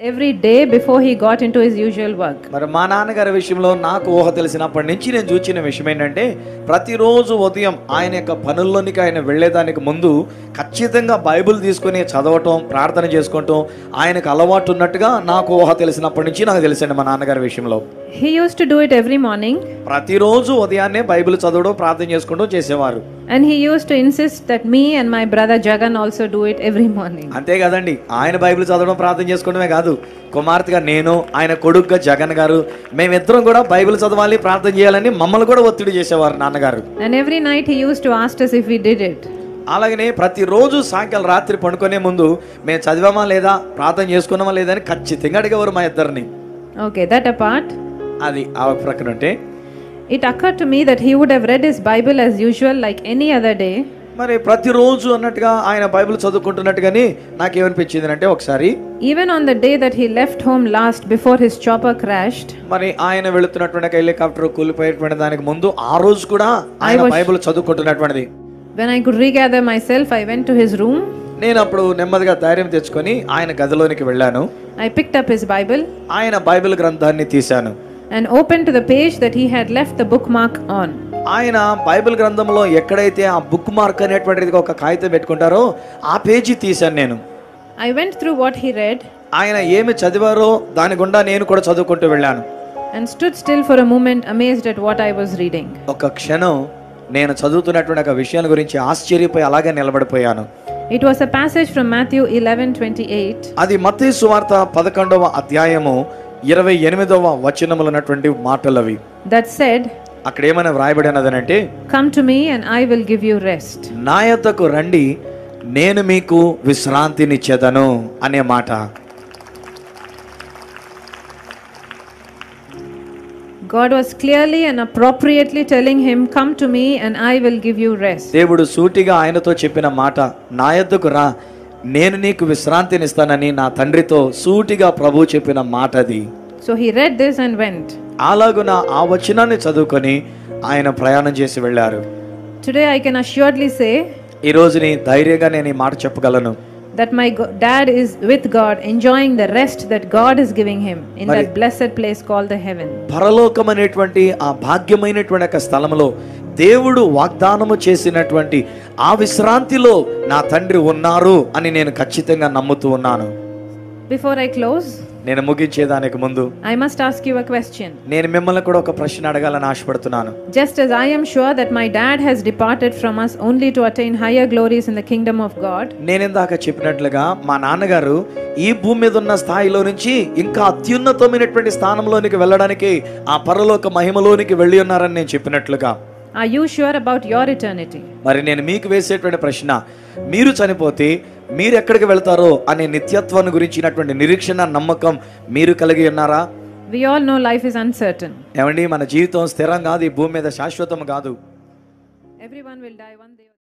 every day before he got into his usual work. మరి మా నాన్నగారి విషయంలో నాకు ఊహ తెలిసినప్పటి నుంచి నేను చూచిన విషయం ఏంటంటే ప్రతిరోజు ఉదయం ఆయన యొక్క పనుల్లోనికి ఆయన వెళ్ళేదానికి ముందు ఖచ్చితంగా బైబిల్ తీసుకొని చదవటం ప్రార్థన చేసుకోవటం ఆయనకు అలవాటు ఉన్నట్టుగా నాకు ఊహ తెలిసినప్పటి నుంచి నాకు తెలిసండి మా నాన్నగారి విషయంలో. He used to do it every morning. ప్రతిరోజు ఉదయాన్నే బైబిల్ చదవడం ప్రార్థన చేసుకోవడం చేసేవారు. And he used to insist that me and my brother Jagan also do it every morning. అంతే కదండి. ఆయన బైబిల్ చదవడం ప్రార్థన చేసుకోవడమే కాదు. కుమార్తెగా నేను ఆయన కొడుకుగా జగన్ గారు మేమిద్దరం కూడా బైబిల్ చదవాలి ప్రార్థన చేయాలని మమ్మల్ని కూడా ఒత్తిడి చేసేవారు నాన్నగారు. And every night he used to ask us if we did it. అలాగనే ప్రతిరోజు సాయంకాలం రాత్రి పడుకునే ముందు మేము చదివామా లేదా ప్రార్థన చేసుకున్నామా లేదా అని ఖచ్చితంగా అడిగేవారు మా ఇద్దరిని. Okay, that apart, అది ఆ ప్రక్కన ఉంటే it occurred to me that he would have read his Bible as usual, like any other day, మరి ప్రతిరోజు అన్నట్టుగా ఆయన బైబిల్ చదువుకుంటున్నట్టుగాని నాకేమనిపించింది అంటే ఒకసారి even on the day that he left home last before his chopper crashed. మరి ఆయన వెళుతున్నటువంటి హెలికాప్టర్ కూలిపోయేటువంటి దానికి ముందు ఆ రోజు కూడా ఆయన Bible చదువుకుంటున్నటువంటిది When I could regather myself, I went to his room. నేను అప్పుడు నెమ్మదిగా ధైర్యం తెచ్చుకొని ఆయన గదిలోనికి వెళ్ళాను I picked up his Bible ఆయన బైబిల్ గ్రంథాన్ని తీశాను and opened to the page that he had left the bookmark on. ఆయన బైబిల్ గ్రంథంలో ఎక్కడైతే ఆ బుక్ మార్క్ అనేటువంటిది ఒక కాగితం పెట్టుకుంటారో ఆ పేజీ తీశాను నేను I went through what he read ఆయన ఏమి చదివారో దాని గుండా నేను కూడా చదువుకుంటూ వెళ్ళాను and stood still for a moment, amazed at what I was reading. ఒక క్షణం నేను చదువుతున్నటువంటి ఒక విషయాల గురించి ఆశ్చర్యపోయి అలాగే నిలబడిపోయాను It was a passage from Matthew 11:28 అది మత్తయి సువార్త పదకొండవ అధ్యాయము ఇరవై ఎనిమిదవ వచనములనటువంటి మాటలు అవి దట్ సెడ్ అక్కడ ఏమైనా వ్రాయబడి అన్నదనంటే come to me and I will give you rest నా యొక్కకు రండి నేను మీకు విశ్రాంతిని విశ్రాంతినిచ్చేదను అనే మాట. God was clearly and appropriately telling him come to me and I will give you rest దేవుడు సూటిగా ఆయనతో చెప్పిన మాట నా యొద్దకు రా నేను నీకు విశ్రాంతినిస్తానని నా తండ్రితో సూటిగా ప్రభు చెప్పిన మాట అది So he read this and went. అలాగున ఆ వచనాన్ని చదువుకొని ఆయన ప్రయాణం చేసి వెళ్ళారు. Today I can assuredly say ఈ రోజుని ధైర్యంగా నేను ఈ మాట చెప్పగలను. That my go- dad is with God, enjoying the rest that God is giving him in that blessed place called the heaven. పరలోకం అనేటువంటి ఆ భాగ్యమైనటువంటి ఒక స్థలంలో దేవుడు వాగ్దానము చేసినటువంటి ఆ విశ్రాంతిలో నా తండ్రి ఉన్నారు అని నేను ఖచ్చితంగా నమ్ముతూ ఉన్నాను Before I close, నేను ముగించేదానికి ముందు I must ask you a question. నేను మిమ్మల్ని కూడా ఒక ప్రశ్న అడగాలని ఆశపడుతున్నాను Just as I am sure that my dad has departed from us only to attain higher glories in the kingdom of God, నేను ఇందాక చెప్పినట్లుగా మా నాన్నగారు ఈ భూమి మీద ఉన్న స్థాయిలో నుంచి ఇంకా అత్యున్నతమైనటువంటి స్థానంలోనికి వెళ్ళడానికి ఆ పరలోక మహిమలోనికి వెళ్ళి ఉన్నారని నేను చెప్పినట్లుగా are you sure about your eternity? మరి నేను మీకు వేసేటువంటి ప్రశ్న మీరు చనిపోతే మీరు ఎక్కడికి వెళ్తారో అనే నిత్యత్వాన్ని గురించినటువంటి నిరీక్షణ నమ్మకం మీరు కలిగి ఉన్నారా We all know life is uncertain. ఏమండి మన జీవితం స్థిరం కాదు ఈ భూమి మీద శాశ్వతం కాదు Everyone will die one day.